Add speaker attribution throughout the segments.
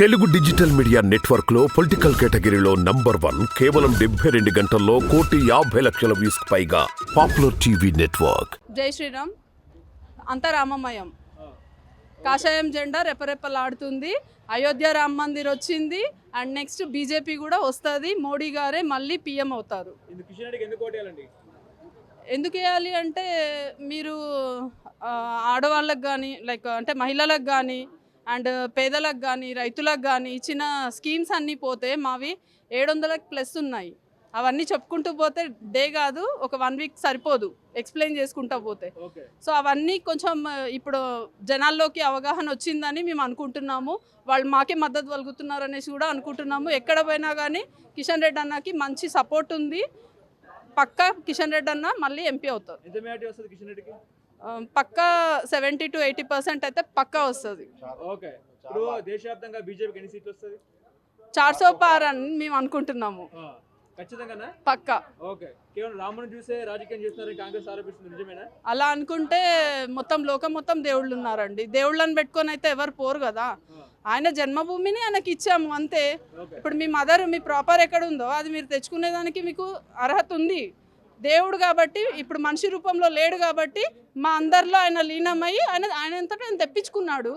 Speaker 1: Telugu digital media నెట్వర్క్లో political కేటగిరీలో number one కేవలం డెబ్బై రెండు గంటల్లో కోటి యాభై లక్షల వ్యూస్ పైగా పాపులర్ టీవీ నెట్వర్క్.
Speaker 2: జై శ్రీరామ్. అంతా రామమయం కాషాయం జెండా రెపరెపలాడుతుంది. అయోధ్య రామ్ మందిర్ వచ్చింది. అండ్ నెక్స్ట్ బీజేపీ కూడా వస్తుంది. మోడీ గారే మళ్ళీ పీఎం అవుతారు.
Speaker 3: ఎందుకు
Speaker 2: వేయాలి అంటే మీరు ఆడవాళ్ళకి కానీ లైక్ అంటే మహిళలకు కానీ అండ్ పేదలకు కానీ రైతులకు కానీ ఇచ్చిన స్కీమ్స్ అన్నీ పోతే మావి ఏడు వందలకు ప్లస్ ఉన్నాయి. అవన్నీ చెప్పుకుంటూ పోతే డే కాదు ఒక వన్ వీక్ సరిపోదు. ఎక్స్ప్లెయిన్ చేసుకుంటూ పోతే. సో అవన్నీ కొంచెం ఇప్పుడు జనాల్లోకి అవగాహన వచ్చిందని మేము అనుకుంటున్నాము. వాళ్ళు మాకే మద్దతు పలుకుతున్నారు అనేసి కూడా అనుకుంటున్నాము. ఎక్కడ పోయినా కానీ కిషన్ రెడ్డి అన్నకి మంచి సపోర్ట్ ఉంది. పక్కా కిషన్ రెడ్డి అన్న మళ్ళీ ఎంపీ అవుతారు. పక్కా సెవెంటీ టు ఎయిటీ పర్సెంట్ అయితే పక్కా వస్తుంది.
Speaker 3: ఓకే. ఇప్పుడు దేశవ్యాప్తంగా బీజేపీకి ఎన్ని సీట్లు వస్తుంది?
Speaker 2: చార్సో పార్ అని మేము అనుకుంటున్నాము.
Speaker 3: ఆ, ఖచ్చితంగానా?
Speaker 2: పక్కా.
Speaker 3: ఓకే. కేవలం రాముని చూసే రాజకీయం చేస్తున్నారని కాంగ్రెస్ ఆరోపిస్తుంది నిజమేనా?
Speaker 2: అలా అనుకుంటే మొత్తం లోకం మొత్తం దేవుళ్ళు ఉన్నారండి. దేవుళ్ళని పెట్టుకొని అయితే ఎవరు పోరు కదా. ఆయన జన్మభూమిని ఆయనకి ఇచ్చాము అంతే. ఇప్పుడు మీ మదర్ మీ ప్రాపర్ ఎక్కడ ఉందో అది మీరు తెచ్చుకునేదానికి మీకు అర్హత ఉంది. దేవుడు కాబట్టి ఇప్పుడు మనిషి రూపంలో లేడు కాబట్టి మా అందరిలో ఆయన లీనమయ్యి ఆయన ఆయన ఆయన తెప్పించుకున్నాడు.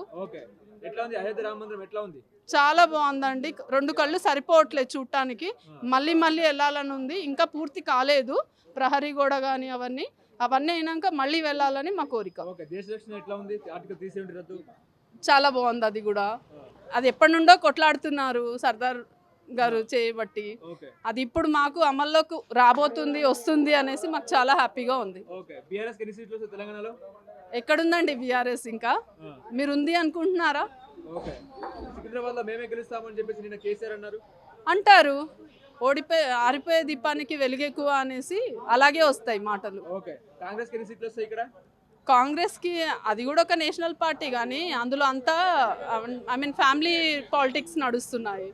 Speaker 2: చాలా బాగుందండి. రెండు కళ్ళు సరిపోవట్లేదు చూడటానికి మళ్ళీ మళ్ళీ వెళ్ళాలని ఉంది. ఇంకా పూర్తి కాలేదు. ప్రహరీ గోడ కానీ అవన్నీ. అవన్నీ అయినాక మళ్ళీ వెళ్ళాలని మా కోరిక. చాలా బాగుంది అది కూడా. అది ఎప్పటి నుండో కొట్లాడుతున్నారు సర్దార్ గారు చేయబట్టి అది ఇప్పుడు మాకు అమల్లోకి రాబోతుంది వస్తుంది అనేసి మాకు చాలా హ్యాపీగా ఉంది. ఎక్కడుందండి బీఆర్ఎస్ ఇంకా? మీరు ఉంది అనుకుంటున్నారా? అంటారు. ఓడిపోయి ఆరిపోయే దీపానికి వెలుగెక్కువ అనేసి అలాగే వస్తాయి మాటలు.
Speaker 3: కాంగ్రెస్ ఇక్కడ?
Speaker 2: కాంగ్రెస్కి అది కూడా ఒక నేషనల్ పార్టీ కానీ అందులో అంతా ఐ మీన్ ఫ్యామిలీ పాలిటిక్స్ నడుస్తున్నాయి.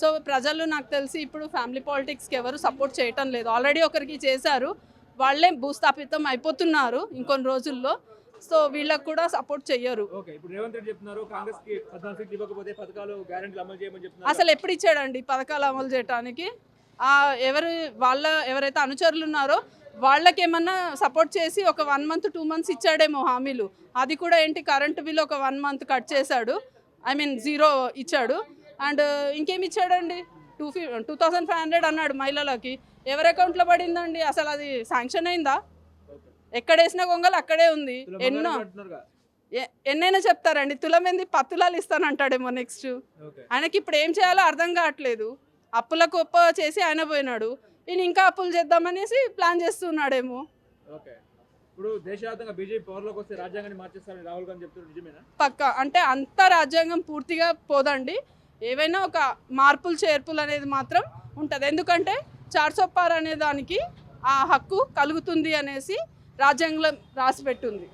Speaker 2: సో ప్రజలు నాకు తెలిసి ఇప్పుడు ఫ్యామిలీ పాలిటిక్స్కి ఎవరు సపోర్ట్ చేయటం లేదు. ఆల్రెడీ ఒకరికి చేశారు. వాళ్ళే భూస్థాపితం అయిపోతున్నారు ఇంకొన్ని రోజుల్లో. సో వీళ్ళకి కూడా సపోర్ట్ చెయ్యరు. అసలు ఎప్పుడు ఇచ్చాడండి పథకాలు అమలు చేయడానికి ఆ, ఎవరు వాళ్ళ ఎవరైతే అనుచరులు ఉన్నారో వాళ్ళకి ఏమన్నా సపోర్ట్ చేసి ఒక వన్ మంత్ టూ మంత్స్ ఇచ్చాడేమో హామీలు. అది కూడా ఏంటి కరెంట్ బిల్ ఒక వన్ మంత్ కట్ చేశాడు. ఐ మీన్ జీరో ఇచ్చాడు. అండ్ ఇంకేమి ఇచ్చాడండి? టూ ఫి టూ థౌసండ్ ఫైవ్ హండ్రెడ్ అన్నాడు మహిళలకి. ఎవరి అకౌంట్లో పడిందండి? అసలు అది శాంక్షన్ అయిందా? ఎక్కడ వేసిన గొంగలు అక్కడే ఉంది. ఎన్నో ఎన్నైనా చెప్తారండి. తులమెంది పత్తులాలు ఇస్తానంటాడేమో నెక్స్ట్. ఆయనకి ఇప్పుడు ఏం చేయాలో అర్థం కావట్లేదు. అప్పులకు ఒప్ప చేసి ఆయన పోయినాడు. ఈయన ఇంకా అప్పులు చేద్దామనేసి ప్లాన్ చేస్తున్నాడేమో.
Speaker 3: ఓకే. ఇప్పుడు దేశవ్యాప్తంగా బీజేపీ పవర్లోకి వస్తే రాజ్యాంగాన్ని మార్చేస్తారని రాహుల్ గాంధీ చెప్తున్నారు నిజమేనా?
Speaker 2: పక్క అంటే అంత రాజ్యాంగం పూర్తిగా పోదండి. ఏవైనా ఒక మార్పులు చేర్పులు అనేది మాత్రం ఉంటుంది. ఎందుకంటే చార్సొప్పార్ అనే దానికి ఆ హక్కు కలుగుతుంది అనేసి రాజ్యాంగంలో రాసి పెట్టుంది